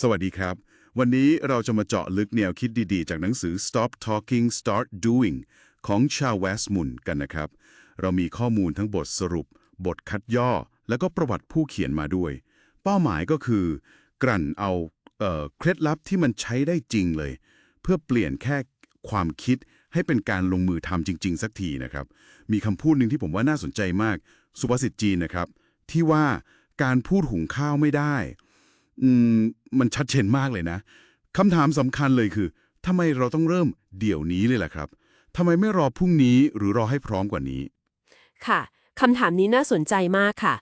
สวัสดีครับ วันนี้เราจะมาเจาะลึกแนวคิดดีๆ จากหนังสือ Stop Talking Start Doing ของชาเวสมุนกันนะครับ เรามีข้อมูลทั้งบทสรุป บทคัดย่อ แล้วก็ประวัติผู้เขียนมาด้วย เป้าหมายก็คือ กลั่นเอาเออเคล็ดลับที่มันใช้ได้จริงเลย เพื่อเปลี่ยนแค่ความคิดให้เป็นการลงมือทำจริง ๆ สักทีนะครับ มีคำพูดหนึ่งที่ผมว่าน่าสนใจมาก สุภาษิตจีนนะครับ ที่ว่าการพูดหุงข้าวไม่ได้ อืมมันชัดเจนมากเลยนะคำถามสำคัญเลยคือทำไมเราต้องเริ่มเดี๋ยวนี้เลยล่ะครับทำไมไม่รอพรุ่งนี้หรือรอให้พร้อมกว่านี้ ค่ะคำถามนี้น่าสนใจมากค่ะ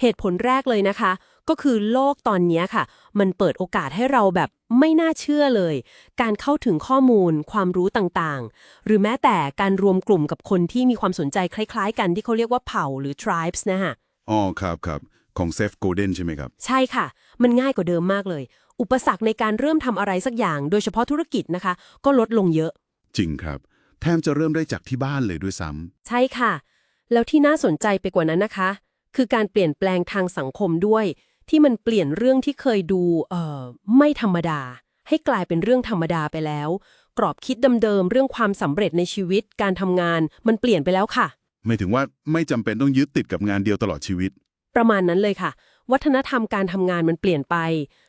เหตุผลแรกเลยนะคะ ก็คือโลกตอนนี้ค่ะ มันเปิดโอกาสให้เราแบบไม่น่าเชื่อเลย การเข้าถึงข้อมูล ความรู้ต่างๆ หรือแม้แต่การรวมกลุ่มกับคนที่มีความสนใจคล้าย ๆ กันที่เขาเรียกว่าเผ่าหรือ tribes นะฮะอ๋อครับครับ ของเซฟโกลเด้นใช่ไหมครับ ใช่ค่ะ มันง่ายกว่าเดิมมากเลย อุปสรรคในการเริ่มทำอะไรสักอย่าง โดยเฉพาะธุรกิจนะคะ ก็ลดลงเยอะ จริงครับ แทบจะเริ่มได้จากที่บ้านเลยด้วยซ้ำใช่ค่ะ แล้วที่น่าสนใจไปกว่านั้นนะคะ คือการเปลี่ยนแปลงทางสังคมด้วย ที่มันเปลี่ยนเรื่องที่เคยดูเอ่อไม่ธรรมดา ให้กลายเป็นเรื่องธรรมดาไปแล้ว กรอบคิดเดิมๆเรื่องความสำเร็จในชีวิต การทำงาน มันเปลี่ยนไปแล้วค่ะ ไม่ถึงว่าไม่จำเป็นต้องยึดติดกับงานเดียวตลอดชีวิต ประมาณนั้นเลยค่ะ วัฒนธรรมการทำงานมันเปลี่ยนไป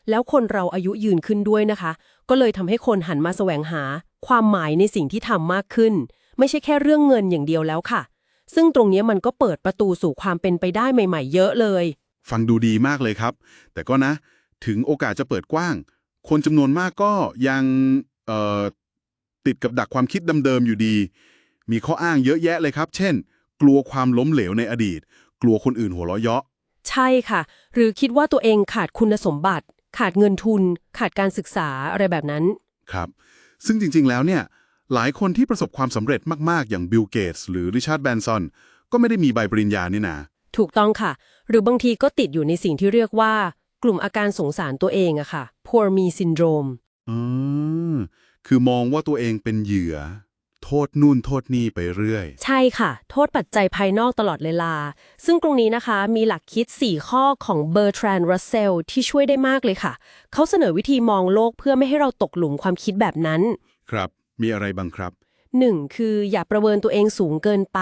แล้วคนเราอายุยืนขึ้นด้วยนะคะ ก็เลยทำให้คนหันมาแสวงหา ความหมายในสิ่งที่ทำมากขึ้น ไม่ใช่แค่เรื่องเงินอย่างเดียวแล้วค่ะ ซึ่งตรงนี้มันก็เปิดประตูสู่ความเป็นไปได้ใหม่ ๆ เยอะเลย ฟังดูดีมากเลยครับ แต่ก็นะ ถึงโอกาสจะเปิดกว้าง คนจำนวนมากก็ยังติดกับดักความคิดเดิมๆอยู่ดี มีข้ออ้างเยอะแยะเลยครับ เช่น กลัวความล้มเหลวในอดีต กลัวคนอื่นหัวเราะเยาะ ใช่ค่ะ หรือคิดว่าตัวเองขาดคุณสมบัติ ขาดเงินทุน ขาดการศึกษาอะไรแบบนั้น ครับ ซึ่งจริง ๆ แล้วเนี่ยหลายคนที่ประสบความสำเร็จมาก ๆ อย่างบิลเกตส์หรือริชาร์ดแบนซอนก็ไม่ได้มีใบปริญญานี่นาถูกต้องค่ะ หรือบางทีก็ติดอยู่ในสิ่งที่เรียกว่า กลุ่มอาการสงสารตัวเองอะค่ะ poor me syndrome อืมคือมองว่าตัวเองเป็นเหยื่อโทษนู่นโทษนี่ไปเรื่อย ใช่ค่ะ โทษปัจจัยภายนอกตลอดเวลา ซึ่งตรงนี้นะคะมีหลักคิด 4 ข้อของเบอร์ทรานรัสเซลที่ช่วยได้มากเลยค่ะ เขาเสนอวิธีมองโลกเพื่อไม่ให้เราตกหลุมความคิดแบบนั้น ครับมีอะไรบ้างครับ 1. คืออย่าประเมินตัวเองสูงเกินไป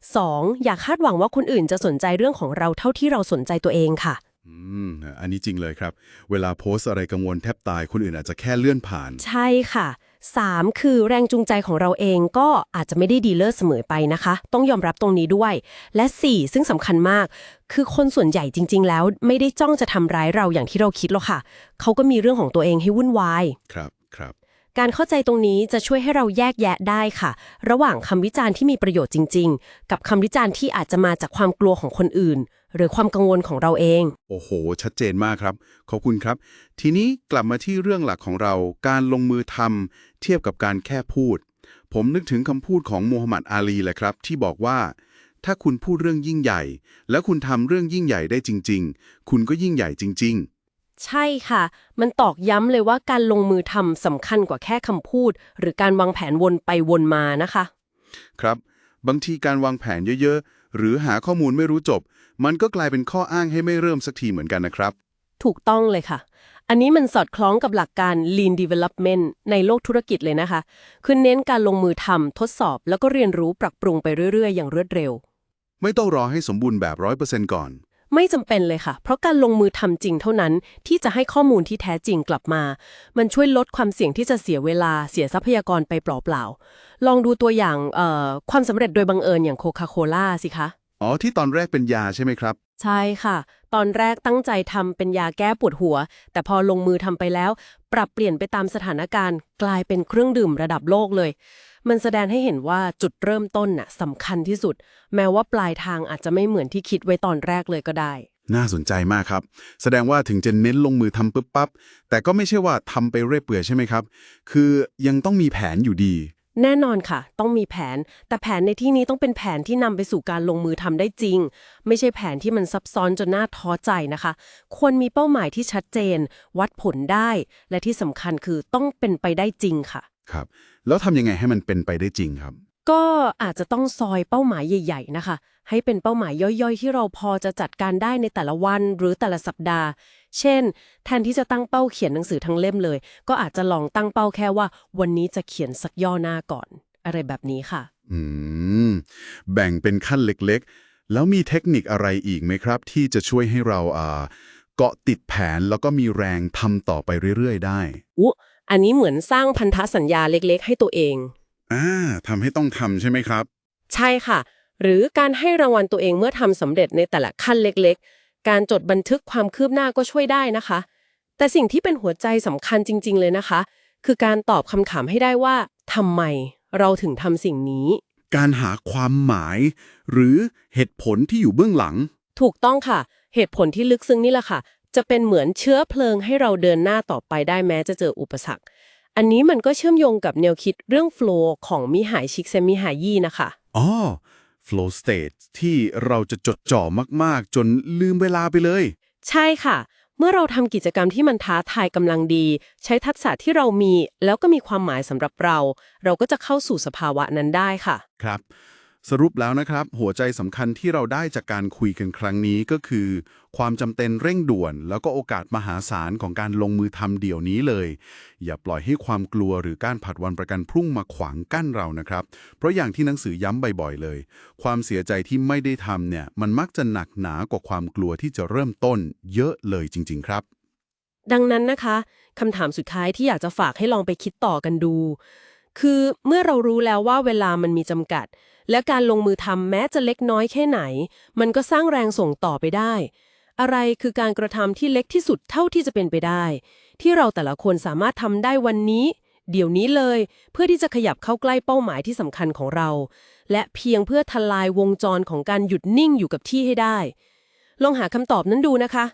2. อย่าคาดหวังว่าคนอื่นจะสนใจเรื่องของเราเท่าที่เราสนใจตัวเองค่ะ อืม อันนี้จริงเลยครับ เวลาโพสต์อะไรกังวลแทบตายคนอื่นอาจจะแค่เลื่อนผ่าน ใช่ค่ะ 3. คือแรงจูงใจของเราเองก็อาจจะไม่ได้ดีเลิศเสมอไปนะคะ ต้องยอมรับตรงนี้ด้วย และ 4. ซึ่งสำคัญมาก คือคนส่วนใหญ่จริง ๆ แล้ว ไม่ได้จ้องจะทำร้ายเราอย่างที่เราคิดหรอกค่ะ เขาก็มีเรื่องของตัวเองให้วุ่นวาย ครับครับ การเข้าใจตรงนี้จะช่วยให้เราแยกแยะได้ค่ะ ระหว่างคำวิจารณ์ที่มีประโยชน์จริง ๆ กับคำวิจารณ์ที่อาจจะมาจากความกลัวของคนอื่น หรือความกังวลของเราเอง โอ้โห ชัดเจนมากครับ ขอบคุณครับ ทีนี้กลับมาที่เรื่องหลักของเรา การลงมือทำเทียบกับการแค่พูด ผมนึกถึงคำพูดของโมฮัมหมัดอาลีแหละครับ ที่บอกว่า ถ้าคุณพูดเรื่องยิ่งใหญ่ แล้วคุณทำเรื่องยิ่งใหญ่ได้จริง ๆ คุณก็ยิ่งใหญ่จริง ๆ ใช่ค่ะ มันตอกย้ำเลยว่าการลงมือทำสำคัญกว่าแค่คำพูด หรือการวางแผนวนไปวนมานะคะๆครับ บางทีการวางแผนเยอะๆ หรือหาข้อมูลไม่รู้จบ มันก็กลายเป็นข้ออ้างให้ไม่เริ่มสักทีเหมือนกันนะครับ ถูกต้องเลยค่ะ อันนี้มันสอดคล้องกับหลักการ lean development ในโลกธุรกิจเลยนะคะ คือเน้นการลงมือทำทดสอบ แล้วก็เรียนรู้ปรับปรุงไปเรื่อยๆ อย่างรวดเร็ว ไม่ต้องรอให้สมบูรณ์แบบร้อยเปอร์เซ็นต์ก่อน ไม่จำเป็นเลยค่ะ เพราะการลงมือทำจริงเท่านั้นที่จะให้ข้อมูลที่แท้จริงกลับมา มันช่วยลดความเสี่ยงที่จะเสียเวลาเสียทรัพยากรไปเปล่าๆ ลองดูตัวอย่างเอ่อความสำเร็จโดยบังเอิญอย่างโคคาโคล่าสิคะ อ๋อ ที่ตอนแรกเป็นยาใช่ไหมครับ ใช่ค่ะ ตอนแรกตั้งใจทำเป็นยาแก้ปวดหัว แต่พอลงมือทำไปแล้ว ปรับเปลี่ยนไปตามสถานการณ์ กลายเป็นเครื่องดื่มระดับโลกเลย มันแสดงให้เห็นว่าจุดเริ่มต้นน่ะสำคัญที่สุด แม้ว่าปลายทางอาจจะไม่เหมือนที่คิดไว้ตอนแรกเลยก็ได้ น่าสนใจมากครับ แสดงว่าถึงจะเน้นลงมือทำปุ๊บปั๊บ แต่ก็ไม่ใช่ว่าทำไปเรื่อยเปื่อยใช่ไหมครับ คือยังต้องมีแผนอยู่ดี แน่นอนค่ะ ต้องมีแผน แต่แผนในที่นี้ต้องเป็นแผนที่นำไปสู่การลงมือทำได้จริง ไม่ใช่แผนที่มันซับซ้อนจนน่าท้อใจนะคะ ควรมีเป้าหมายที่ชัดเจน วัดผลได้ และที่สำคัญคือต้องเป็นไปได้จริงค่ะ ครับ แล้วทำยังไงให้มันเป็นไปได้จริงครับ ก็อาจจะต้องซอยเป้าหมายใหญ่ ๆ นะคะ ให้เป็นเป้าหมายย่อยๆ ที่เราพอจะจัดการได้ในแต่ละวันหรือแต่ละสัปดาห์ เช่น แทนที่จะตั้งเป้าเขียนหนังสือทั้งเล่มเลย ก็อาจจะลองตั้งเป้าแค่ว่า วันนี้จะเขียนสักย่อหน้าก่อน อะไรแบบนี้ค่ะ อืม แบ่งเป็นขั้นเล็กๆ แล้วมีเทคนิคอะไรอีกไหมครับ ที่จะช่วยให้เราอ่าเกาะติดแผนแล้วก็มีแรงทำต่อไปเรื่อยๆ ได้ อุ๊ อันนี้เหมือนสร้างพันธสัญญาเล็กๆ ให้ตัวเอง อ่าทำให้ต้องทำใช่ไหมครับ ใช่ค่ะ หรือการให้รางวัลตัวเองเมื่อทำสำเร็จในแต่ละขั้นเล็กๆ การจดบันทึกความคืบหน้าก็ช่วยได้นะคะ แต่สิ่งที่เป็นหัวใจสำคัญจริง ๆ เลยนะคะ คือการตอบคำถามให้ได้ว่าทำไมเราถึงทำสิ่งนี้ การหาความหมาย หรือเหตุผลที่อยู่เบื้องหลัง ถูกต้องค่ะ เหตุผลที่ลึกซึ้งนี่แหละค่ะ จะเป็นเหมือนเชื้อเพลิงให้เราเดินหน้าต่อไปได้แม้จะเจออุปสรรค อันนี้มันก็เชื่อมโยงกับแนวคิดเรื่องโฟล์ของมิหายชิกเซมิหายีนะคะอ๋อ flow state ที่เราจะจดจ่อมากๆ จนลืมเวลาไปเลย ใช่ค่ะ เมื่อเราทำกิจกรรมที่มันท้าทายกำลังดี ใช้ทักษะที่เรามี แล้วก็มีความหมายสำหรับเรา เราก็จะเข้าสู่สภาวะนั้นได้ค่ะ ครับ สรุปแล้วนะครับ หัวใจสำคัญที่เราได้จากการคุยกันครั้งนี้ก็คือ ความจำเป็นเร่งด่วน แล้วก็โอกาสมหาศาลของการลงมือทำเดี๋ยวนี้เลย อย่าปล่อยให้ความกลัวหรือการผัดวันประกันพรุ่งมาขวางกั้นเรานะครับ เพราะอย่างที่หนังสือย้ำบ่อยๆเลย ความเสียใจที่ไม่ได้ทำเนี่ยมันมักจะหนักหนากว่าความกลัวที่จะเริ่มต้น เยอะเลยจริง ๆ ครับ ดังนั้นนะคะคำถามสุดท้ายที่อยากจะฝากให้ลองไปคิดต่อกันดู คือเมื่อเรารู้แล้วว่าเวลามันมีจำกัด และการลงมือทำแม้จะเล็กน้อยแค่ไหน มันก็สร้างแรงส่งต่อไปได้ อะไรคือการกระทำที่เล็กที่สุดเท่าที่จะเป็นไปได้ ที่เราแต่ละคนสามารถทำได้วันนี้ เดี๋ยวนี้เลย เพื่อที่จะขยับเข้าใกล้เป้าหมายที่สำคัญของเรา และเพียงเพื่อทลายวงจรของการหยุดนิ่งอยู่กับที่ให้ได้ ลองหาคำตอบนั้นดูนะคะ